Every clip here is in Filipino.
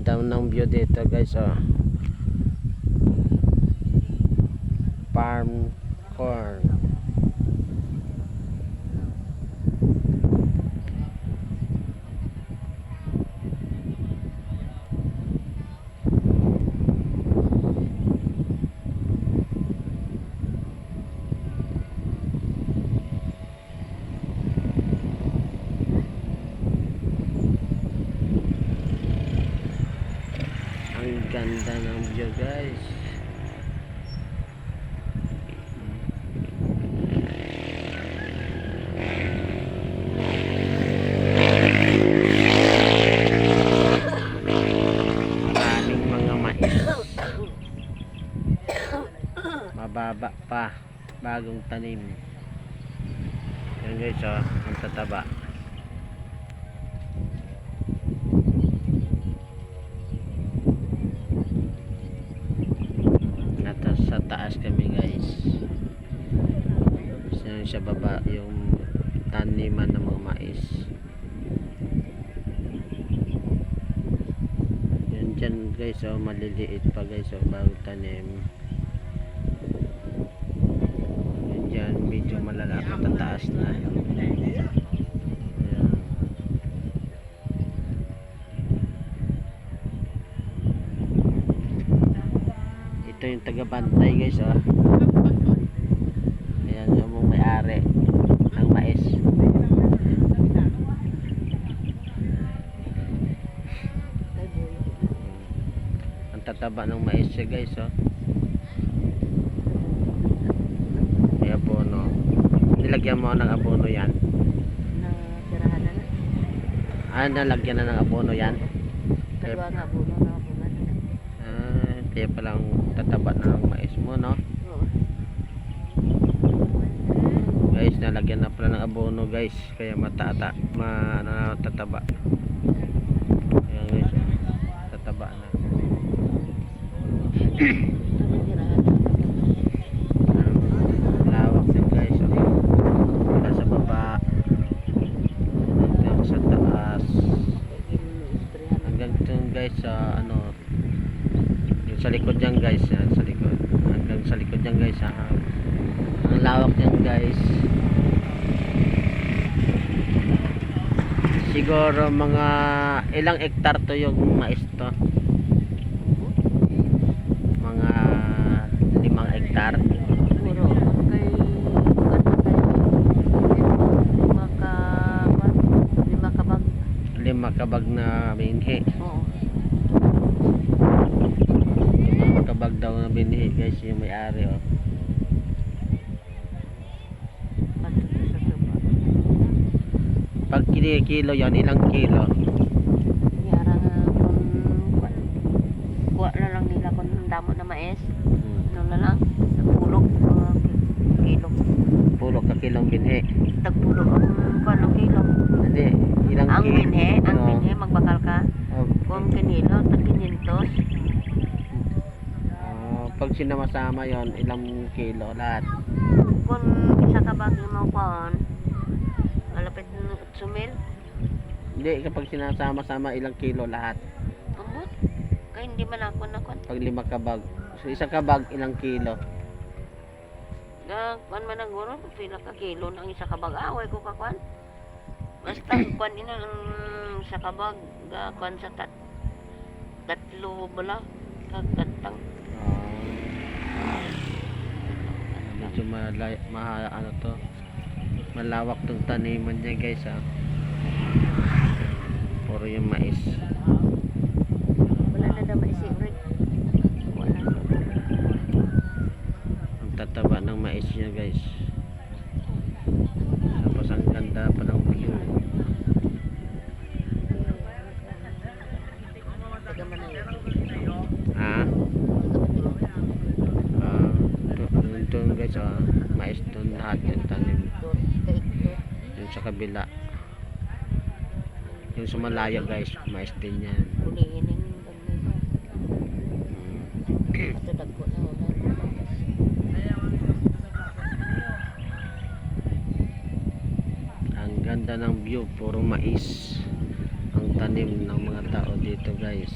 ganda ng view dito guys oh. Farm corn. Ang ganda ng view guys. Maraming mga mais. Mababa pa. Bagong tanim. Yan guys oh, ang tataba. Taas kami guys. Sa, sa baba yung taniman ng mga mais. Yan dyan guys oh, maliliit pa guys oh, bago tanim. Yan dyan medyo malalaki tataas na. Ito yung taga-bantay guys oh. Ayan yung may-ari ng mais. Ang tataba ng mais siya guys oh. May abono. Nilagyan mo ng abono yan. Ah, nalagyan na ng abono yan. Dalawa nga puno na puno na. Ah, kaya palang tataba na ng mais mo no. Guys, nalagyan na pala ng abono guys. Kaya matata, ma, ano, tataba. Ayan guys, tataba na. Lawak din guys. Oh. Sa baba. Hanggang sa taas. Hanggang guys sa ano. Sa likod yan guys. Yan, sa likod. Hanggang sa likod yan guys. Ha. Ang lawak yan guys. Siguro mga ilang hektar to yung mais to. Mga limang hektar. Lima ka lima ka bag. Lima kabag na binhi. Kabag daw na binhi guys yung may-ari oh. Pag kilo yan, ilang kilo? Yara nga kung. Kuha na lang nila kung damo na mais. Hmm. Ano na lang? Mga ki- kilo. Pulo ka kilong binhi. Tagpulok ang ang kilo. Hindi, ilang Ang kilo? ang Oo. binhe, magbakal ka. Kung kanilo, tag 500. Pag sinama-sama yon ilang kilo lahat? Kung isa ka bag mo kuwan, malapit na 8 mil. Hindi, kapag sinasama-sama ilang kilo lahat? Ambot. Kaya hindi man ako na kuwan. Pag lima kabag. So, isang kabag, ilang kilo? Ga, kuwan man ang guro, pila ka kilo ang isa ka bag. Away ko ka kuwan. Basta kuwan ina ang isa ka bag. Kuwan sa tat tatlo bala. Kagkatang. Ah, medyo malay, ma, ano to, malawak tong taniman niya guys ha. Puro yung mais. Wala na daw maisiurin. Wala na. Ang tataba ng mais niya guys. Tapos ang ganda pa ng view. Taga man na yun. Ha? Ah, doon, doon guys ah, mais doon lahat yung tanim. Yung sa kabila. Yung sa malaya guys, mais din yan. Ang ganda ng view, puro mais ang tanim ng mga tao dito guys.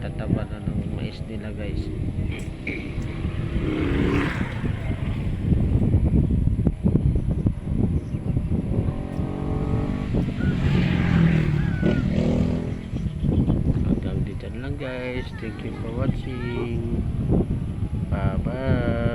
tataba na ng mais nila guys. Hanggang dito lang guys. Thank you for watching. Bye bye